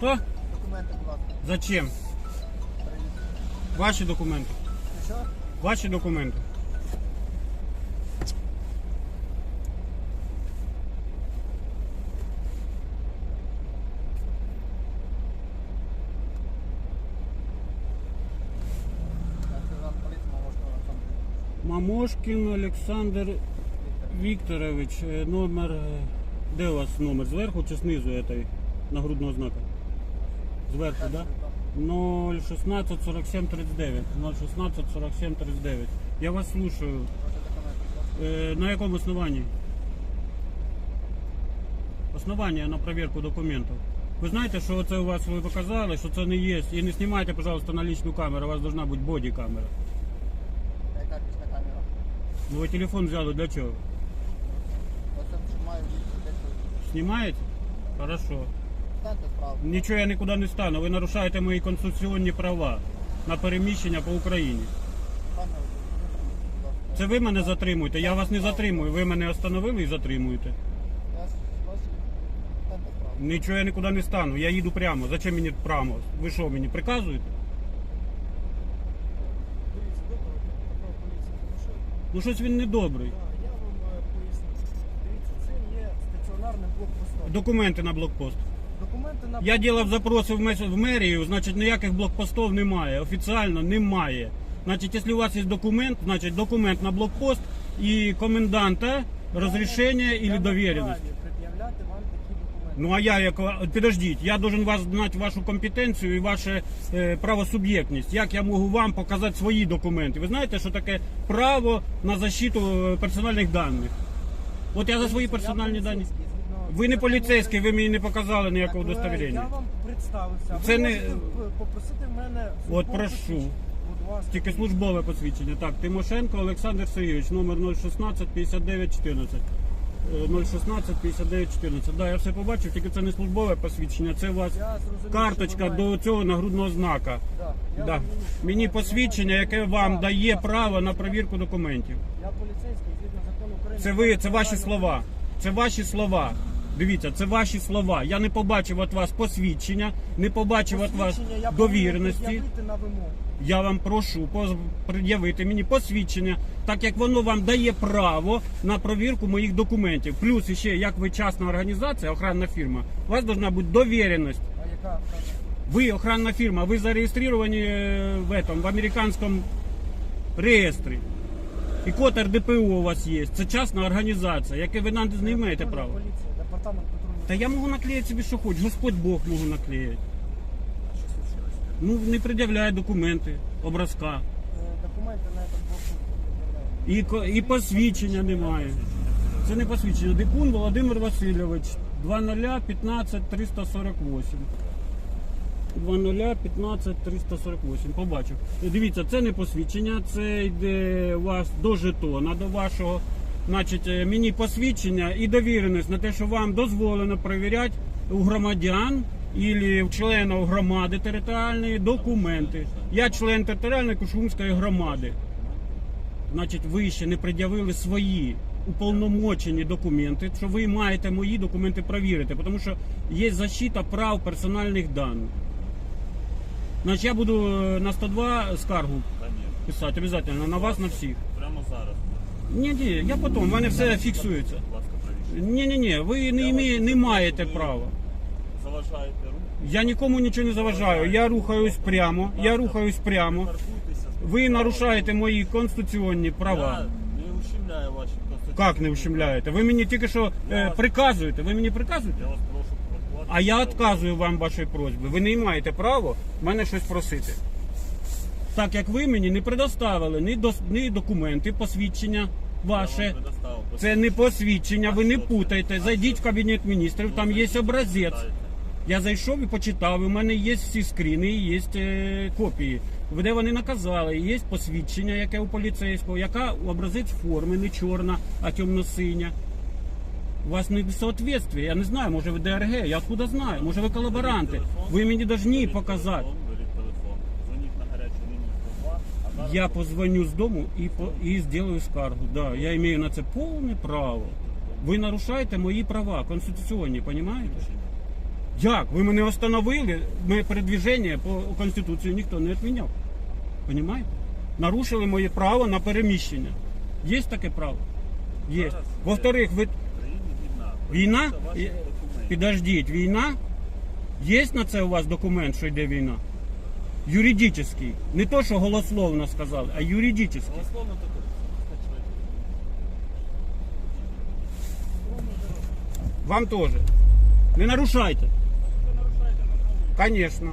Хто? Документи, будь ласка. Зачем? Ваші документи. Що? Ваші документи. Мамошкін Олександр Вікторович, е, номер. е, Де у вас номер? Зверху чи знизу этой нагрудного знака? Зверху, так? Да? 016 47 39. 016 47 39. Я вас слушаю. Е, на якому основании? Основання на проверку документів. Ви знаєте, що це у вас ви показали, що це не є. І не знімайте, пожалуйста, на лічну камеру, у вас должна бути боді камера. Яка пісня камера? Ну ви телефон взяли для чого? Оце. Знімаєте? Хорошо. Станьте справа. Нічого я нікуди не стану. Ви нарушаєте мої конституційні права на переміщення по Україні. Пане, будь ласка. Це ви мене затримуєте. Я вас не затримую. Ви мене остановили і затримуєте. Я. Нічого я нікуди не стану. Я їду прямо. Зачем мені прямо? Ви що мені приказуєте? Дивіться, добре, патруль поліції Тимошенко. Ну щось він недобрий. Я вам е, поясню. Дивіться, це є стаціонарним блокпостом. Документи на блокпост. На Я ділав запроси в мес- в мерію, значить ніяких блокпостів немає. Офіціально немає. Значить, якщо у вас є документ, значить документ на блокпост і коменданта розрішення Я і вам довіреність. пред'являти вам такі документи. Ну а я як підождіть, я должен вас знати вашу компетенцію і вашу е, правосуб'єктність. Як я можу вам показати свої документи? Ви знаєте, що таке право на защиту е, персональних даних? От я за свої персональні дані. поліцейський, Ви не поліцейський, ви мені не показали ніякого України. Я вам представився. Це Ви не- можете п- попросити в мене От службове прошу. посвідчення. Будь ласка. Тільки службове посвідчення. Так, Тимошенко Олександр Сергійович, номер 016 59 14. Е, 016 59 14. Да, я все побачив, тільки це не службове посвідчення, це у вас Я зрозумів, карточка до цього нагрудного знака. Да, я Да. розумію, що Мені ви посвідчення, маєте- яке вам Так, дає так. право на перевірку документів. Я поліцейський, згідно закону України. Це ви, це ваші слова. Це ваші слова. Дивіться, це ваші слова. Я не побачив від вас посвідчення, не побачив від вас Посвідчення я повинен довіреності. пред'явити на вимогу. Я вам прошу поз- пред'явити мені посвідчення, так як воно вам дає право на провірку моїх документів. Плюс ще, як ви частна організація, охранна фірма, у вас повинна бути довіреність. А яка Ви охранна фірма, ви зареєстровані е, в, этом, в американському реєстрі. І код РДПУ у вас є. Це частна організація, яке ви нам не маєте права. Поліція, департамент патрульної Та я можу наклеїти собі, що хоч, Господь Бог можу наклеїти. Ну, не пред'являє документи, образка. Е, документи на этот не І, ко- і посвідчення немає. Це не посвідчення. Дикун Володимир Васильович. 2015 348. 2015 348. Побачив. Дивіться, це не посвідчення, це йде у вас до жетона, до вашого. Значить, е, мені посвідчення і довіреність на те, що вам дозволено перевіряти у громадян і в членів громади територіальної документи. Я член територіальної Кушумської громади. Значить, ви ще не пред'явили свої уповномочені документи, що ви маєте мої документи перевірити, тому що є защита прав персональних даних. Значить, я буду е, на 102 скаргу писати обов'язково, на вас, на всіх. прямо зараз. Ні, ні, я потім, в мене все фіксується. Будь ласка, правіше. Ні, ні, ні, ви не, імі- не маєте права. Заважаєте рух. Я нікому нічого не заважаю. Я рухаюсь прямо, я рухаюсь прямо. Паркуйтеся. Ви нарушаєте мої конституційні права. Я не ущемляю ваші конституційні. Як не ущемляєте? Ви мені тільки що е, приказуєте. Ви мені приказуєте? Я вас прошу. А я відказую вам вашої просьби. Ви не маєте права мене щось просити. Так як ви мені не предоставили ні, дос- ні документи, посвідчення ваше. Це не посвідчення, ви не путайте. Зайдіть в кабінет міністрів, там є образець. Я зайшов і почитав, в мене є всі скріни, і є е, копії. Де вони наказали, є посвідчення, яке у поліцейського, яка образець форми, не чорна, а темно-синя. У вас не соответствие, я не знаю, може ви ДРГ, я откуда знаю, може ви колаборанти. Ви мені повинні показати. телефон, Беріть телефон. Дзвоніть на гарячу лінію 102, а зараз Я позвоню з дому і, по, і сделаю скаргу. Да, я маю на це повне право. Ви нарушаєте мої права конституційні, розумієте? Як? Ви мене встановили, моє передвіження по Конституції ніхто не відміняв. Понімаєте? Нарушили моє право на переміщення. Є таке право? Є. Зараз Во-вторых, ви війна. Війна? Подивіться ваші І- документи. підождіть, війна? Є на це у вас документ, що йде війна? Юридичний. Не то, що голословно сказали, а юридический. Голословно таке. Вам теж. Не нарушайте. Звісно.